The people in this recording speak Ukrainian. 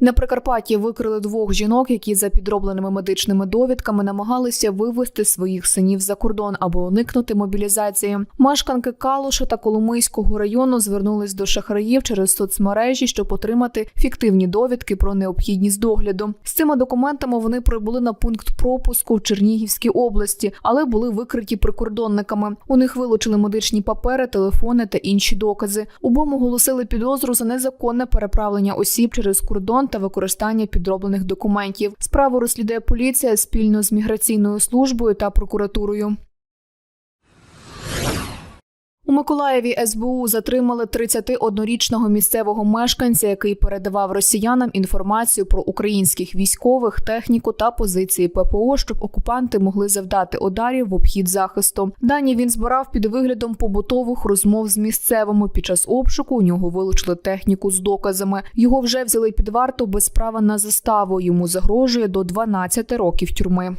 На Прикарпатті викрили двох жінок, які за підробленими медичними довідками намагалися вивезти своїх синів за кордон або уникнути мобілізації. Мешканки Калуша та Коломийського району звернулись до шахраїв через соцмережі, щоб отримати фіктивні довідки про необхідність догляду. З цими документами вони прибули на пункт пропуску в Чернігівській області, але були викриті прикордонниками. У них вилучили медичні папери, телефони та інші докази. Обом оголосили підозру за незаконне переправлення осіб через кордон та використання підроблених документів. Справу розслідує поліція спільно з міграційною службою та прокуратурою. Миколаєві СБУ затримали 31-річного місцевого мешканця, який передавав росіянам інформацію про українських військових, техніку та позиції ППО, щоб окупанти могли завдати ударів в обхід захисту. Дані він збирав під виглядом побутових розмов з місцевими. Під час обшуку у нього вилучили техніку з доказами. Його вже взяли під варту без права на заставу. Йому загрожує до 12 років тюрми.